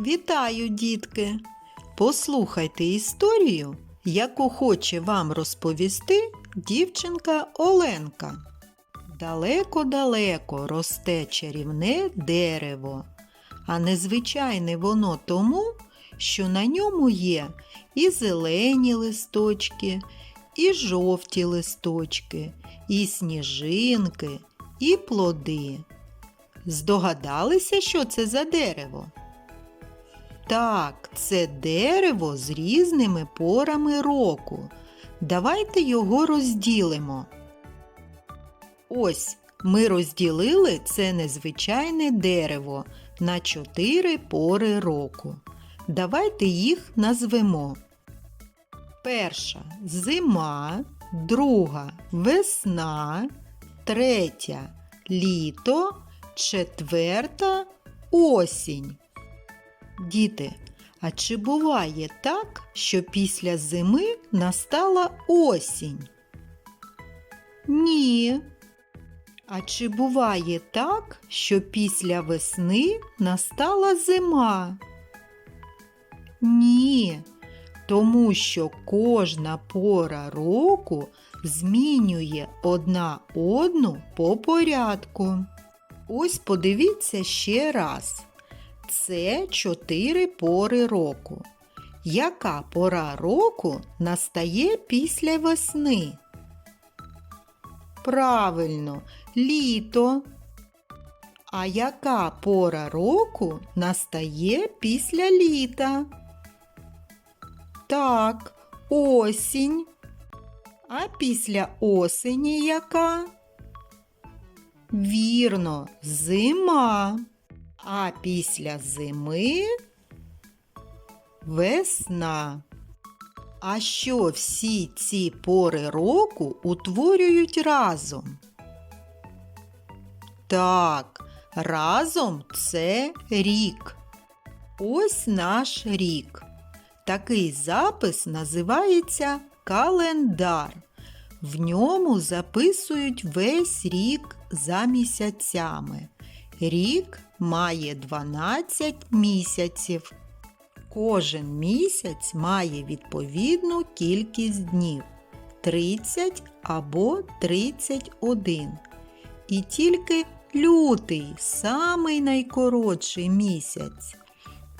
Вітаю, дітки! Послухайте історію, яку хоче вам розповісти дівчинка Оленка. Далеко-далеко росте чарівне дерево, а незвичайне воно тому, що на ньому є і зелені листочки, і жовті листочки, і сніжинки, і плоди. Здогадалися, що це за дерево? Так, це дерево з різними порами року. Давайте його розділимо. Ось ми розділили це незвичайне дерево на чотири пори року. Давайте їх назвемо. Перша зима, друга весна, третя літо, четверта осінь. Діти, а чи буває так, що після зими настала осінь? Ні. А чи буває так, що після весни настала зима? Ні. Тому що кожна пора року змінює одна одну по порядку. Ось подивіться ще раз. Це чотири пори року. Яка пора року настає після весни? Правильно, літо. А яка пора року настає після літа? Так, осінь. А після осені яка? Вірно, зима. А після зими весна. А що всі ці пори року утворюють разом? Так, разом це рік. Ось наш рік. Такий запис називається календар. В ньому записують весь рік за місяцями. Рік має 12 місяців. Кожен місяць має відповідну кількість днів 30 або 31. І тільки лютий самий найкоротший місяць.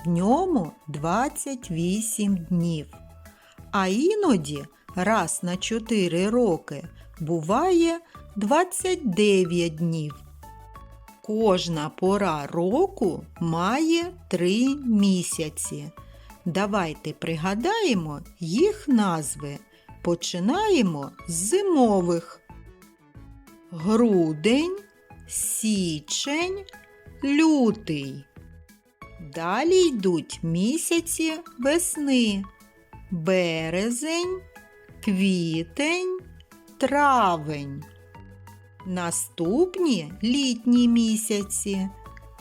В ньому 28 днів. А іноді раз на 4 роки буває 29 днів. Кожна пора року має три місяці. Давайте пригадаємо їх назви. Починаємо з зимових. Грудень, січень, лютий. Далі йдуть місяці весни. Березень, квітень, травень. Наступні літні місяці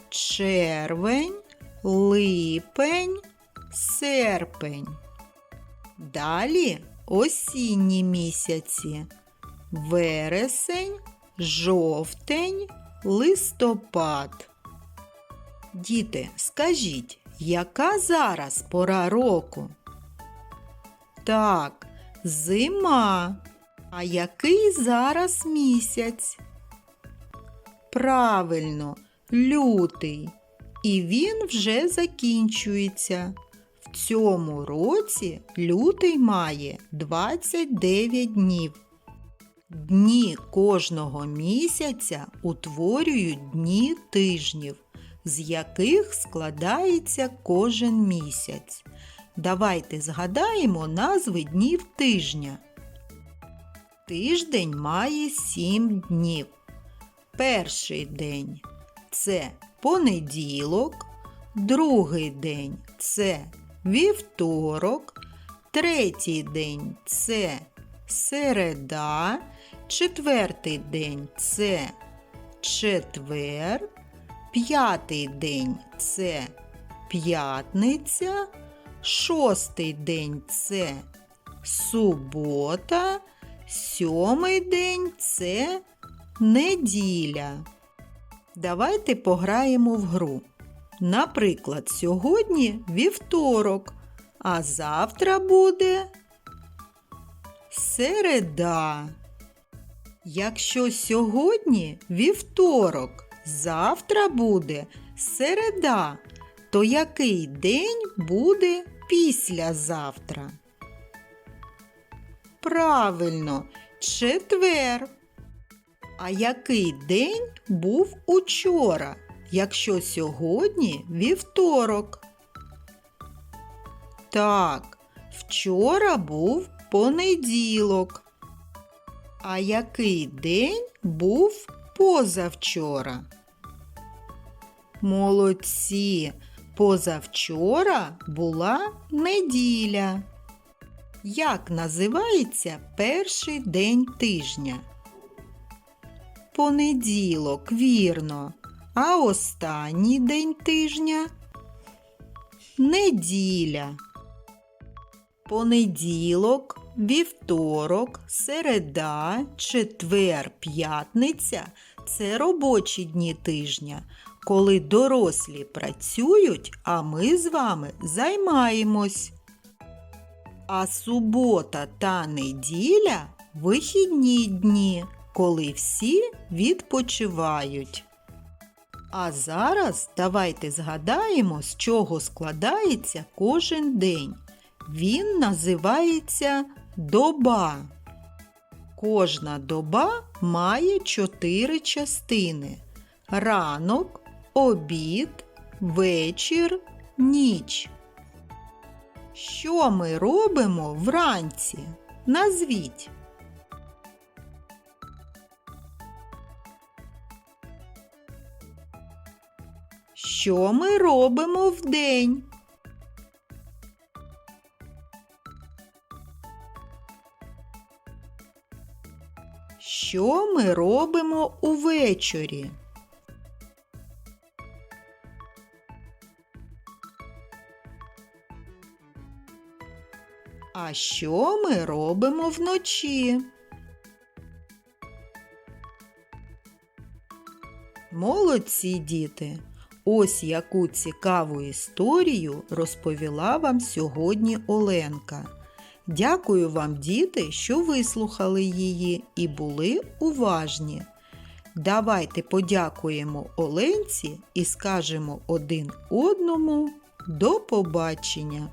червень, липень, серпень. Далі осінні місяці вересень, жовтень, листопад. Діти, скажіть, яка зараз пора року? Так, зима. А який зараз місяць? Правильно, лютий. І він вже закінчується. В цьому році лютий має 29 днів. Дні кожного місяця утворюють дні тижнів, з яких складається кожен місяць. Давайте згадаємо назви днів тижня. Тиждень має сім днів. Перший день це понеділок, другий день це вівторок, третій день це середа, четвертий день це четвер, п'ятий день це п'ятниця, шостий день це субота. Сьомий день це неділя. Давайте пограємо в гру. Наприклад, сьогодні вівторок, а завтра буде середа. Якщо сьогодні вівторок, завтра буде середа, то який день буде післязавтра? Правильно, четвер. А який день був учора, якщо сьогодні вівторок? Так, вчора був понеділок. А який день був позавчора? Молодці! Позавчора була неділя. Як називається перший день тижня? Понеділок, вірно. А останній день тижня? Неділя. Понеділок, вівторок, середа, четвер, п'ятниця це робочі дні тижня, коли дорослі працюють, а ми з вами займаємось. А субота та неділя вихідні дні, коли всі відпочивають. А зараз давайте згадаємо, з чого складається кожен день. Він називається доба. Кожна доба має чотири частини: ранок, обід, вечір, ніч. Що ми робимо вранці? Назвіть. Що ми робимо вдень? Що ми робимо увечері? А що ми робимо вночі? Молодці діти! Ось яку цікаву історію розповіла вам сьогодні Оленка. Дякую вам, діти, що вислухали її і були уважні. Давайте подякуємо Оленці і скажемо один одному до побачення!